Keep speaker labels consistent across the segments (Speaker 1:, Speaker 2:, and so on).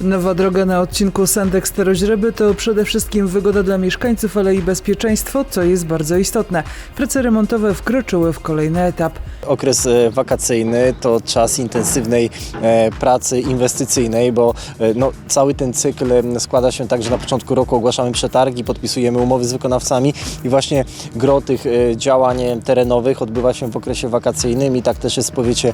Speaker 1: Nowa droga na odcinku Sendek Staroźreby to przede wszystkim wygoda dla mieszkańców, ale i bezpieczeństwo, co jest bardzo istotne. Prace remontowe wkroczyły w kolejny etap.
Speaker 2: Okres e, wakacyjny to czas intensywnej e, pracy inwestycyjnej, bo e, no, cały ten cykl składa się tak, że na początku roku ogłaszamy przetargi, podpisujemy umowy z wykonawcami i właśnie gro tych działań terenowych odbywa się w okresie wakacyjnym i tak też jest w powiecie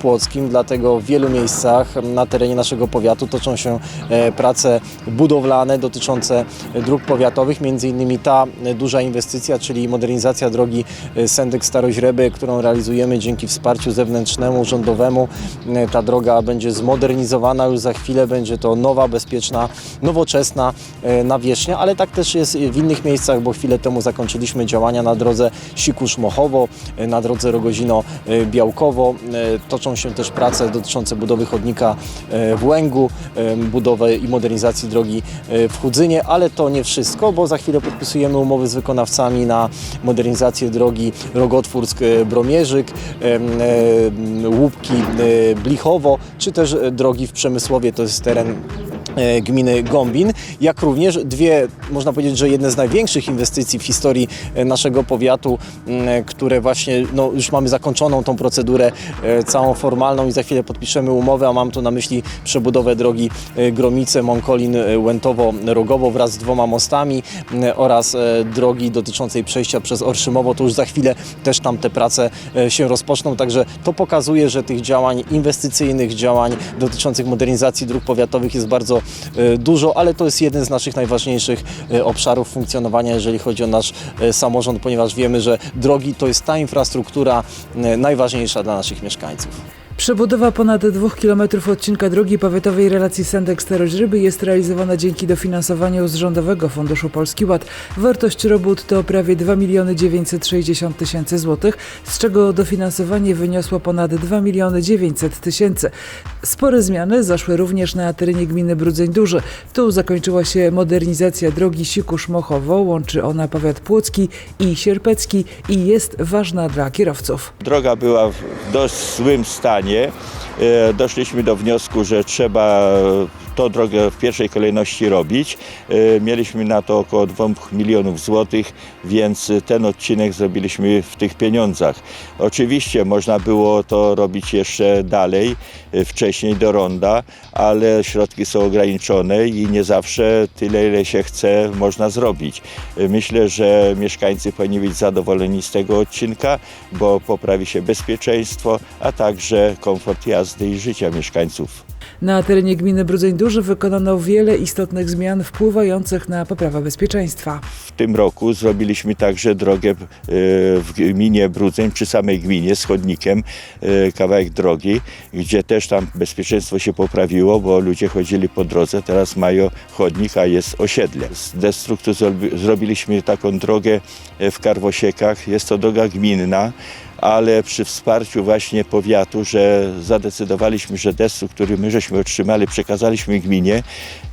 Speaker 2: płockim, dlatego w wielu miejscach na terenie naszego powiatu toczą się e, prace budowlane dotyczące dróg powiatowych, między innymi ta duża inwestycja, czyli modernizacja drogi e, Sendek Staroźreby, którą realizujemy dzięki wsparciu zewnętrznemu, rządowemu. E, Ta droga będzie zmodernizowana już za chwilę, będzie to nowa, bezpieczna, nowoczesna nawierzchnia, ale tak też jest w innych miejscach, bo chwilę temu zakończyliśmy działania na drodze Sikusz-Mochowo, na drodze Rogozino-Białkowo. Toczą się też prace dotyczące budowy chodnika w Łęgu, budowy i modernizacji drogi e, w Chudzynie, ale to nie wszystko, bo za chwilę podpisujemy umowy z wykonawcami na modernizację drogi Rogotwórsk-Bromierzyk, em, e, czy też e, drogi w Przemysłowie, to jest teren gminy Gombin, jak również dwie, można powiedzieć, że jedne z największych inwestycji w historii e, naszego powiatu, m, które właśnie, no już mamy zakończoną tą procedurę e, całą formalną i za chwilę podpiszemy umowę, a mam tu na myśli przebudowę drogi e, Gromice, Monkolin, e, Łętowo, Rogowo wraz z dwoma mostami m, oraz e, drogi dotyczącej przejścia przez Orszymowo, to już za chwilę też tam te prace e, się rozpoczną, także to pokazuje, że tych działań inwestycyjnych, działań dotyczących modernizacji dróg powiatowych jest bardzo e, dużo, ale to jest jeden z naszych najważniejszych e, obszarów funkcjonowania, jeżeli chodzi o nasz e, samorząd, ponieważ wiemy, że drogi to jest ta infrastruktura e, najważniejsza dla naszych mieszkańców.
Speaker 1: Przebudowa ponad dwóch kilometrów odcinka drogi powiatowej relacji Sendek Staroźreby jest realizowana dzięki dofinansowaniu z Rządowego Funduszu Polski Ład. Wartość robót to prawie 2 miliony 960 tysięcy złotych, z czego dofinansowanie wyniosło ponad 2 miliony 900 tysięcy. Spore zmiany zaszły również na terenie gminy Brudzeń Duży. Tu zakończyła się modernizacja drogi Sikusz-Mochowo, łączy ona powiat płocki i sierpecki i jest ważna dla kierowców.
Speaker 3: Droga była w dość złym stanie. E, Doszliśmy do wniosku, że trzeba tą drogę w pierwszej kolejności robić. E, Mieliśmy na to około 2 milionów złotych, więc ten odcinek zrobiliśmy w tych pieniądzach. Oczywiście można było to robić jeszcze dalej, e, wcześniej do ronda, ale środki są ograniczone i nie zawsze tyle, ile się chce, można zrobić. E, Myślę, że mieszkańcy powinni być zadowoleni z tego odcinka, bo poprawi się bezpieczeństwo, a także komfort jazdy i życia mieszkańców.
Speaker 1: Na terenie gminy Brudzeń Duży wykonano wiele istotnych zmian wpływających na poprawę bezpieczeństwa.
Speaker 3: W tym roku zrobiliśmy także drogę e, w gminie Brudzeń, przy samej gminie z chodnikiem, e, kawałek drogi, gdzie też tam bezpieczeństwo się poprawiło, bo ludzie chodzili po drodze, teraz mają chodnik, a jest osiedle. Z destruktu zrobi- zrobiliśmy taką drogę e, w Karwosiekach, jest to droga gminna, ale przy wsparciu właśnie powiatu, że zadecydowaliśmy, że destru, który my żeśmy otrzymali, przekazaliśmy gminie,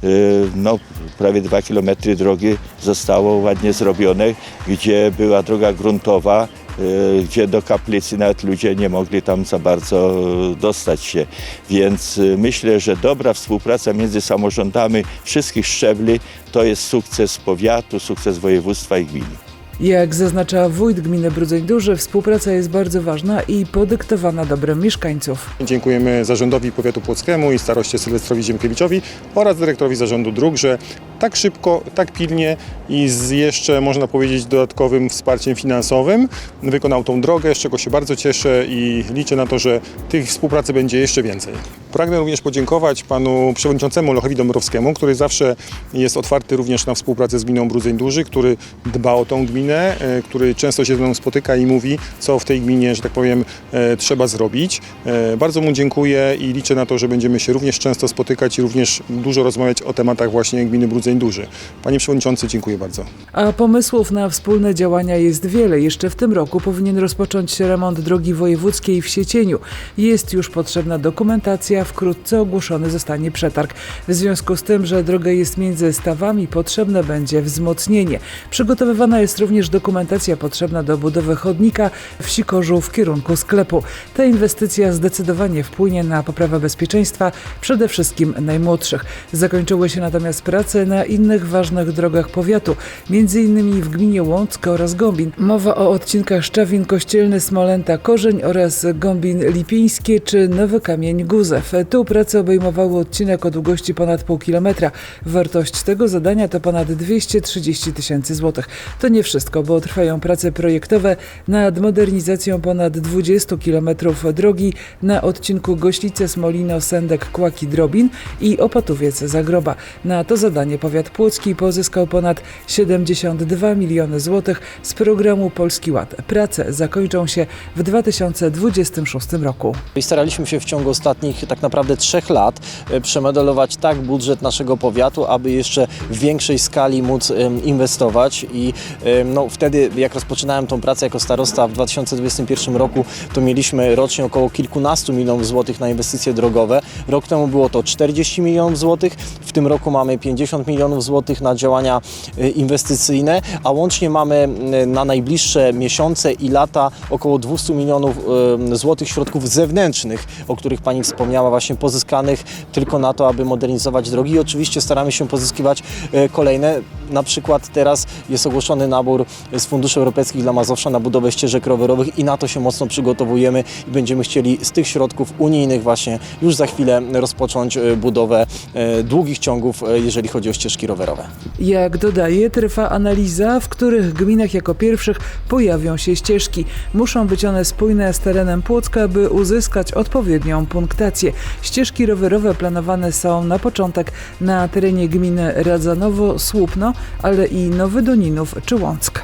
Speaker 3: y, no prawie dwa kilometry drogi zostało ładnie zrobione, gdzie była droga gruntowa, y, gdzie do kaplicy nawet ludzie nie mogli tam za bardzo dostać się. Więc y, myślę, że dobra współpraca między samorządami wszystkich szczebli to jest sukces powiatu, sukces województwa i gminy.
Speaker 1: Jak zaznacza wójt gminy Brudzeń Duży, współpraca jest bardzo ważna i podyktowana dobrem mieszkańców.
Speaker 4: Dziękujemy zarządowi powiatu płockiemu i staroście Sylwestrowi Ziemkiewiczowi oraz dyrektorowi zarządu dróg, że tak szybko, tak pilnie i z jeszcze można powiedzieć dodatkowym wsparciem finansowym wykonał tą drogę, z czego się bardzo cieszę i liczę na to, że tych współpracy będzie jeszcze więcej. Pragnę również podziękować panu przewodniczącemu Lechowi Dąbrowskiemu, który zawsze jest otwarty również na współpracę z gminą Brudzeń Duży, który dba o tą gminę, e, który często się ze mną spotyka i mówi, co w tej gminie, że tak powiem, e, trzeba zrobić. E, Bardzo mu dziękuję i liczę na to, że będziemy się również często spotykać i również dużo rozmawiać o tematach właśnie gminy Brudzeń Duży. Panie Przewodniczący, dziękuję bardzo.
Speaker 1: A pomysłów na wspólne działania jest wiele. Jeszcze w tym roku powinien rozpocząć się remont drogi wojewódzkiej w Siecieniu. Jest już potrzebna dokumentacja, wkrótce ogłoszony zostanie przetarg. W związku z tym, że droga jest między stawami, potrzebne będzie wzmocnienie. Przygotowywana jest również również dokumentacja potrzebna do budowy chodnika w Sikorzu w kierunku sklepu. Ta inwestycja zdecydowanie wpłynie na poprawę bezpieczeństwa, przede wszystkim najmłodszych. Zakończyły się natomiast prace na innych ważnych drogach powiatu, m.in. w gminie Łącka oraz Gombin. Mowa o odcinkach Szczawin Kościelny, Smolęta, Korzeń oraz Gombin Lipińskie czy Nowy Kamień Guzew. Tu prace obejmowały odcinek o długości ponad pół kilometra. Wartość tego zadania to ponad 230 tysięcy złotych. To nie wszystko, bo trwają prace projektowe nad modernizacją ponad 20 kilometrów drogi na odcinku Goślice Smolino Sendek Kłaki Drobin i Opatowiec Zagroba. Na to zadanie powiat płocki pozyskał ponad 72 miliony złotych z programu Polski Ład. Prace zakończą się w 2026 roku.
Speaker 2: I staraliśmy się w ciągu ostatnich tak naprawdę trzech lat e, przemodelować tak budżet naszego powiatu, aby jeszcze w większej skali móc inwestować i no, wtedy jak rozpoczynałem tą pracę jako starosta w 2021 roku, to mieliśmy rocznie około kilkunastu milionów złotych na inwestycje drogowe. Rok temu było to 40 milionów złotych, w tym roku mamy 50 milionów złotych na działania e, inwestycyjne, a łącznie mamy m, na najbliższe miesiące i lata około 200 milionów em, złotych środków zewnętrznych, o których Pani wspomniała, właśnie pozyskanych tylko na to, aby modernizować drogi. I oczywiście staramy się pozyskiwać kolejne. Na przykład teraz jest ogłoszony nabór z funduszy europejskich dla Mazowsza na budowę ścieżek rowerowych i na to się mocno przygotowujemy i będziemy chcieli z tych środków unijnych właśnie już za chwilę rozpocząć e, budowę e, długich ciągów, e, jeżeli chodzi o ścieżki rowerowe.
Speaker 1: Jak dodaje, trwa analiza, w których gminach jako pierwszych pojawią się ścieżki. Muszą być one spójne z terenem Płocka, by uzyskać odpowiednią punktację. Ścieżki rowerowe planowane są na początek na terenie gminy Radzanowo, Słupno, ale i Nowy Doninów czy Łąck.